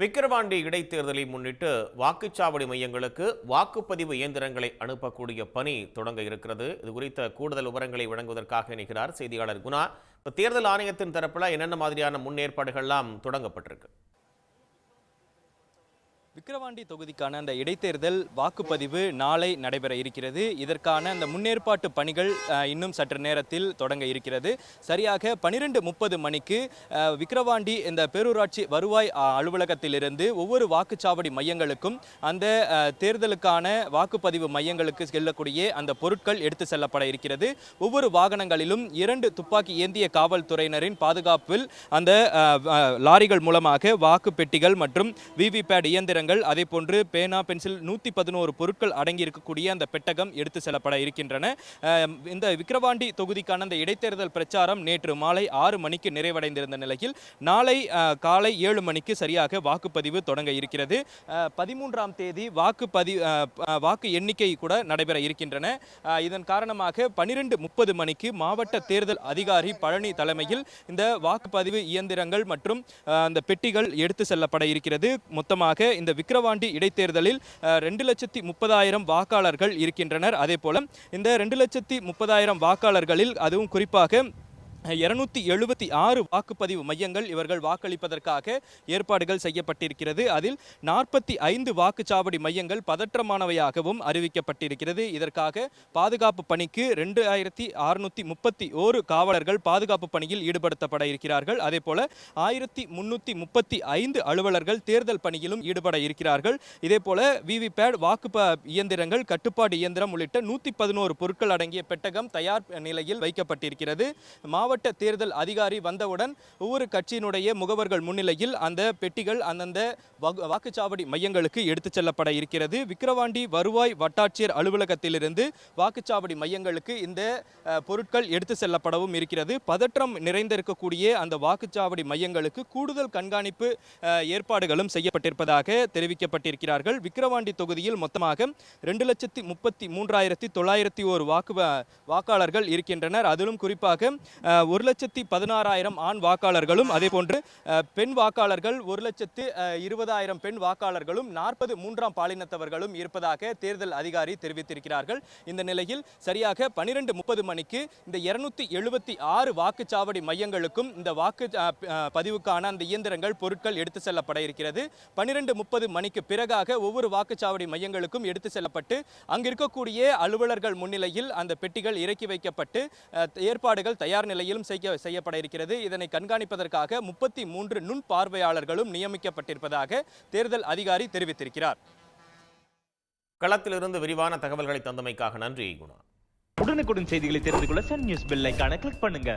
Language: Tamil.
விக்கிரவாண்டி இடைத்தேர்தலை முன்னிட்டு வாக்குச்சாவடி மையங்களுக்கு வாக்குப்பதிவு இயந்திரங்களை அனுப்பக்கூடிய பணி தொடங்க இருக்கிறது. இது குறித்த கூடுதல் விவரங்களை வழங்குவதற்காக இணைகிறார் செய்தியாளர் குணா. இப்போ தேர்தல் ஆணையத்தின் தரப்பில் என்னென்ன மாதிரியான முன்னேற்பாடுகள்லாம் தொடங்கப்பட்டிருக்கு? விக்கிரவாண்டி தொகுதிக்கான அந்த இடைத்தேர்தல் வாக்குப்பதிவு நாளை நடைபெற இருக்கிறது. இதற்கான அந்த முன்னேற்பாட்டு பணிகள் இன்னும் சற்று நேரத்தில் தொடங்க இருக்கிறது. சரியாக பனிரெண்டு முப்பது மணிக்கு விக்கிரவாண்டி இந்த பேரூராட்சி வருவாய் அலுவலகத்திலிருந்து ஒவ்வொரு வாக்குச்சாவடி மையங்களுக்கும் அந்த தேர்தலுக்கான வாக்குப்பதிவு மையங்களுக்கு செல்லக்கூடிய அந்த பொருட்கள் எடுத்து செல்லப்பட இருக்கிறது. ஒவ்வொரு வாகனங்களிலும் இரண்டு துப்பாக்கி ஏந்திய காவல்துறையினரின் பாதுகாப்பில் அந்த லாரிகள் மூலமாக வாக்கு பெட்டிகள் மற்றும் விவிபேட் இயந்திரங்கள் அதே போன்று பேனா பென்சில் நூற்றி பதினோரு பொருட்கள் அடங்கி இருக்கக்கூடிய அந்த பெட்டகம் எடுத்து செல்லப்பட இருக்கின்றன. இந்த விக்கிரவாண்டி தொகுதிக்கான அந்த இடைத்தேர்தல் பிரச்சாரம் நேற்று மாலை ஆறு மணிக்கு நிறைவடைந்திருந்த நிலையில் நாளை காலை ஏழு மணிக்கு சரியாக வாக்குப்பதிவு தொடங்க இருக்கிறது. பதிமூன்றாம் தேதி வாக்குப்பதிவு வாக்கு எண்ணிக்கை கூட நடைபெற இருக்கின்றன. இதன் காரணமாக பனிரெண்டு முப்பது மணிக்கு மாவட்ட தேர்தல் அதிகாரி பழனி தலைமையில் இந்த வாக்குப்பதிவு இயந்திரங்கள் மற்றும் அந்த பெட்டிகள் எடுத்து செல்லப்பட இருக்கிறது. மொத்தமாக இந்த விக்கிரவாண்டி இடைத்தேர்தலில் ரெண்டு லட்சத்தி முப்பதாயிரம் வாக்காளர்கள் இருக்கின்றனர். அதே போல இந்த ரெண்டு லட்சத்தி முப்பதாயிரம் வாக்காளர்களில் அதுவும் குறிப்பாக இருநூத்தி எழுபத்தி ஆறு வாக்குப்பதிவு மையங்கள் இவர்கள் வாக்களிப்பதற்காக ஏற்பாடுகள் செய்யப்பட்டிருக்கிறது. அதில் நாற்பத்தி ஐந்து வாக்குச்சாவடி மையங்கள் பதற்றமானவையாகவும் அறிவிக்கப்பட்டிருக்கிறது. இதற்காக பாதுகாப்பு பணிக்கு ரெண்டு ஆயிரத்தி அறுநூத்தி முப்பத்தி ஓரு காவலர்கள் பாதுகாப்பு பணியில் ஈடுபடுத்தப்பட இருக்கிறார்கள். அதே போல ஆயிரத்தி முன்னூத்தி முப்பத்தி ஐந்து அலுவலர்கள் தேர்தல் பணியிலும் ஈடுபட இருக்கிறார்கள். இதே போல விவிபேட் வாக்கு ப- இயந்திரங்கள் கட்டுப்பாடு இயந்திரம் உள்ளிட்ட நூத்தி பதினோரு பொருட்கள் அடங்கிய பெட்டகம் தயார் நிலையில் வைக்கப்பட்டிருக்கிறது. மாவட்ட தேர்தல் அதிகாரி வந்தவுடன் ஒவ்வொரு கட்சியினுடைய முகவர்கள் முன்னிலையில் அந்த பெட்டிகள் அந்தந்த வாக்குச்சாவடி மையங்களுக்கு எடுத்துச் செல்லப்பட இருக்கிறது. விக்கிரவாண்டி வருவாய் வட்டாட்சியர் அலுவலகத்திலிருந்து வாக்குச்சாவடி மையங்களுக்கு இந்த பொருட்கள் எடுத்து செல்லப்படவும் இருக்கிறது. பதற்றம் நிறைந்திருக்கக்கூடிய அந்த வாக்குச்சாவடி மையங்களுக்கு கூடுதல் கண்காணிப்பு ஏற்பாடுகளும் செய்யப்பட்டிருப்பதாக தெரிவிக்கப்பட்டிருக்கிறார்கள். விக்கிரவாண்டி தொகுதியில் மொத்தமாக ரெண்டு லட்சத்தி முப்பத்தி மூன்றாயிரத்தி தொள்ளாயிரத்தி ஒரு வாக்கு வாக்காளர்கள் இருக்கின்றனர். அதிலும் குறிப்பாக ஒரு லட்சத்தி பதினாறாயிரம் ஆண் வாக்காளர்களும் அதே போன்று பெண் வாக்காளர்கள் ஒரு லட்சத்து இருபதாயிரம் பெண் வாக்காளர்களும் நாற்பது மூன்றாம் பாலினத்தவர்களும் இருப்பதாக தேர்தல் அதிகாரி தெரிவித்திருக்கிறார்கள். இந்த நிலையில் சரியாக பனிரெண்டு முப்பது மணிக்கு இந்த இருநூத்தி எழுபத்தி ஆறு வாக்குச்சாவடி மையங்களுக்கும் இந்த வாக்கு பதிவுக்கான அந்த இயந்திரங்கள் பொருட்கள் எடுத்து செல்லப்பட இருக்கிறது. பனிரெண்டு முப்பது மணிக்கு பிறகாக ஒவ்வொரு வாக்குச்சாவடி மையங்களுக்கும் எடுத்து செல்லப்பட்டு அங்கிருக்கக்கூடிய அலுவலர்கள் முன்னிலையில் அந்த பெட்டிகள் இறக்கி வைக்கப்பட்டு ஏற்பாடுகள் தயார் நிலையில் செய்ய செய்யப்பட இருக்கிறது இதனை கண்காணிப்பதற்காக முப்பத்தி மூன்று நுண் பார்வையாளர்களும் நியமிக்கப்பட்டிருப்பதாக தேர்தல் அதிகாரி தெரிவித்திருக்கிறார். களத்திலிருந்து விரிவான தகவல்களை தந்தமைக்காக நன்றி குணா. உடனுக்குடன் செய்திகளை தெரிந்து கொள்ள சன் நியூஸ் பெல் ஐகானை கிளிக் பண்ணுங்க.